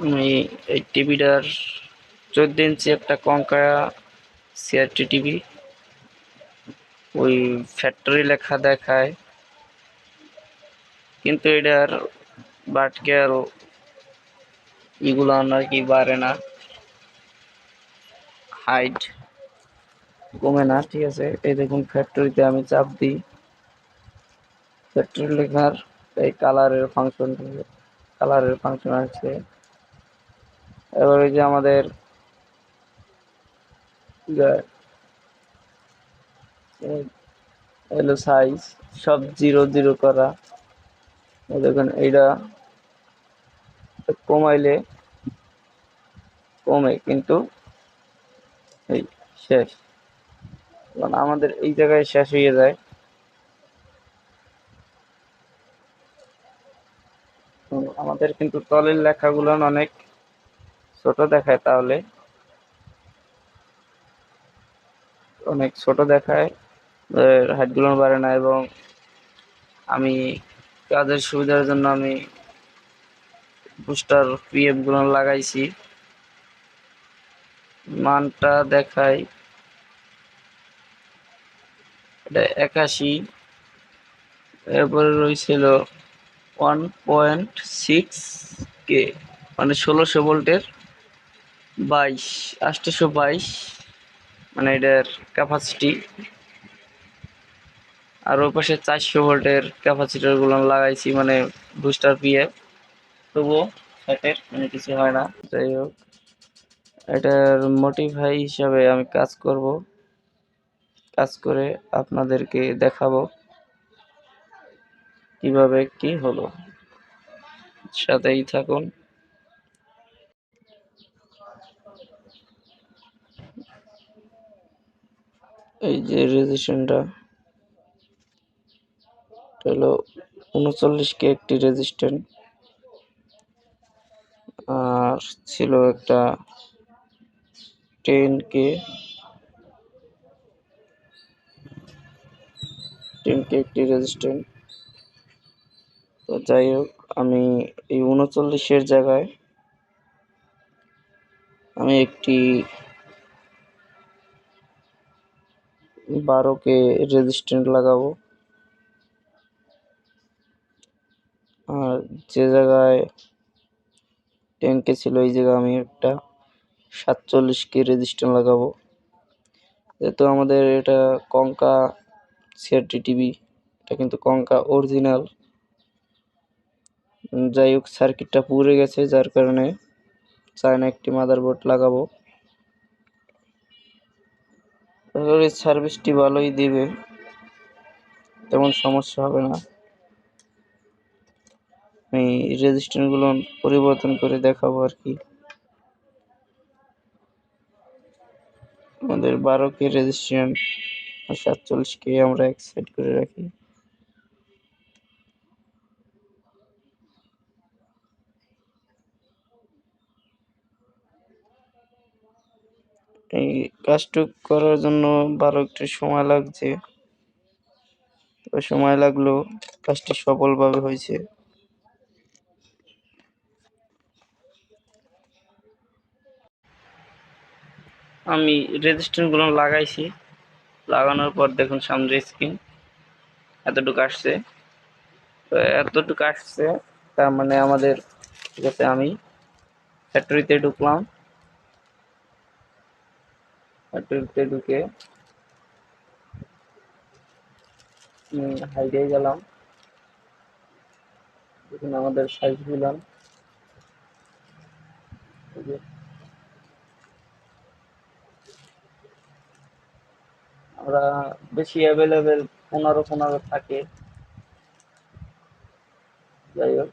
আমি এই টিভিটার চোদ্দ ইঞ্চি একটা কঙ্কা সিআরটি টিভি ওই ফ্যাক্টরি লেখা দেখায়। কিন্তু এটার বাটকে আরও এগুলো আর কি বাড়ে না। হাইট কমে না, ঠিক আছে? এই দেখুন ফ্যাক্টরিতে আমি চাপ দিই। ফ্যাক্টরি লেখার এই কালারের ফাংশন কালারের ফাংশন আছে। এবার ওই যে আমাদের এলো সাইজ সব জিরো জিরো করা। দেখুন, এইটা কমাইলে কমে, কিন্তু এই শেষ। কারণ আমাদের এই জায়গায় শেষ হয়ে যায়। আমাদের কিন্তু তলের লেখাগুলো অনেক ছোট দেখায় তাহলে। অনেক ছোট দেখায়। হাইটগুলো বাড়ে না এবং আমি কাজের সুবিধার জন্য আমি বুস্টার পিএফগুলো লাগাইছি। মানটা দেখাই এটা একাশি। এরপরে রয়েছিল ওয়ান পয়েন্ট সিক্স কে মানে ষোলোশো ভোল্টের বাইশ আটশোশো বাইশ মানে এটার ক্যাপাসিটি আর ওই পাশে চারশো ভোল্টের ক্যাপাসিটারগুলো লাগাইছি মানে বুস্টার পিএফ তবুও সেটের মানে কিছু হয় না। যাই হোক, এটার মোটিভাই হিসাবে আমি কাজ করব। কাজ করে আপনাদেরকে দেখাবো কীভাবে কি হলো। সাথেই থাকুন। এই যে রেজিস্ট্রেশনটা হলো উনচল্লিশ কে একটি রেজিস্ট্যান্ট আর ছিল একটা টেন কে টেন কে একটি রেজিস্ট্যান্ট তো যাই হোক, আমি এই উনচল্লিশের জায়গায় আমি একটি বারো কে রেজিস্ট্যান্ট লাগাবো। আর যে জায়গায় টেন কে ছিল, এই জায়গায় আমি একটা সাতচল্লিশ কে রেজিস্ট্যান্ট লাগাবো। যেহেতু আমাদের এটা কঙ্কা সিআরটি টিভি এটা কিন্তু কঙ্কা অরিজিনাল যাই হোক সার্কিটটা পুড়ে গেছে, যার কারণে চায়না একটি মাদারবোর্ড লাগাবো। সার্ভিসটি ভালোই দিবে, তেমন সমস্যা হবে না। আমি রেজিস্ট্যান্টগুলো পরিবর্তন করে দেখাবো আর কি। আমাদের বারো কে রেজিস্ট্যান্ট আর সাতচল্লিশ কে আমরা এক সাইড করে রাখি। এই কাজটুক করার জন্য বারো একটু সময় লাগছে। তো সময় লাগল, কাজটি সফলভাবে হয়েছে। আমি রেজিস্ট্যান্টগুলো লাগাইছি। লাগানোর পর দেখুন সামনের স্ক্রিন এতটুকু আসছে। তো এতটুকু আসছে, তার মানে আমাদের, ঠিক আছে, আমি ফ্যাক্টরিতে ঢুকলাম। ফ্যাক্টরিতে ঢুকে হাইডে গেলাম। দেখুন আমাদের সাইজ দিলাম আমরা বেশি অ্যাভেলেবেল পনেরো পনেরো থাকে। যাই হোক।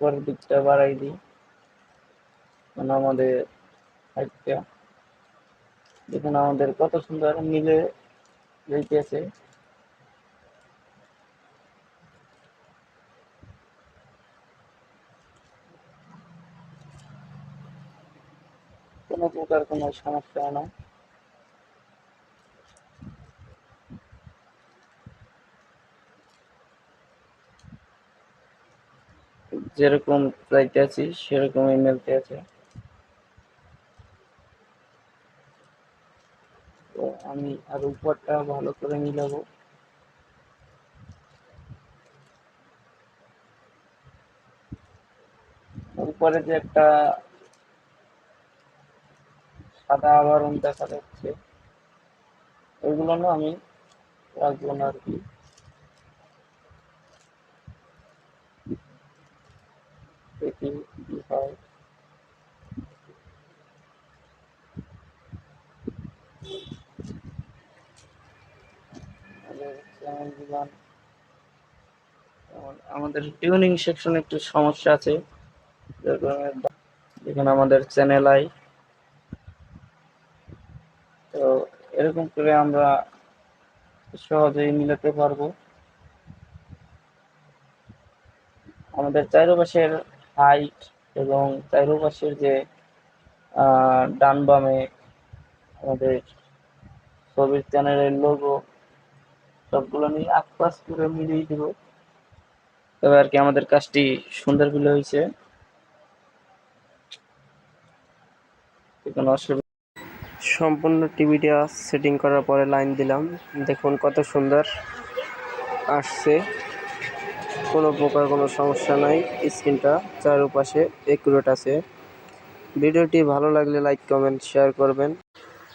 উপরের দিকটা বাড়াই দিই। মানে আমাদের হাইটটা। দেখুন আমাদের কত সুন্দর মিলে যাইতেছে। কোনো প্রকার কোনো সমস্যা না। যেরকম চাইতে আছি, সেরকমই মিলতে আছে। তো আমি আর উপরটা ভালো করে মিলাবো। উপরে যে একটা সাদা আবরণ দেখা যাচ্ছে, ওইগুলো না আমি রাখব না আর কি দেখি কি হয় আমাদের টিউনিং সেকশন একটু সমস্যা আছে এখানে আমাদের চ্যানেল আই তো এরকম করে আমরা সহজেই মিলাতে পারব। আমাদের চারপাশের হাইট এবং চারপাশের যে ডান বামে আমাদের ছবির চ্যানেলের লোগো সবগুলো আমি আশপাশ করে মিলিয়ে দিব। তবে আর কি আমাদের কাজটি সুন্দর বলে হয়েছে। কোনো অসুবিধা সম্পূর্ণ সেটিং করার পরে লাইন দিলাম। দেখুন কত সুন্দর আসছে। কোনো প্রকার কোনো সমস্যা নাই। স্ক্রিনটা চারপাশে একুরেট আছে। ভিডিওটি ভালো লাগলে লাইক কমেন্ট শেয়ার করবেন।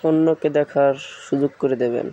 অন্যকে দেখার সুযোগ করে দেবেন।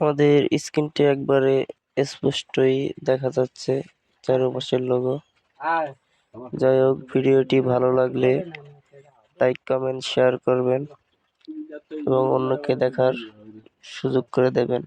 আমাদের স্ক্রিনটি একবারে স্পষ্টই দেখা যাচ্ছে চারপাশের লোগো যাই হোক, ভিডিওটি ভালো লাগলে লাইক কমেন্ট শেয়ার করবেন এবং অন্যকে দেখার সুযোগ করে দেবেন।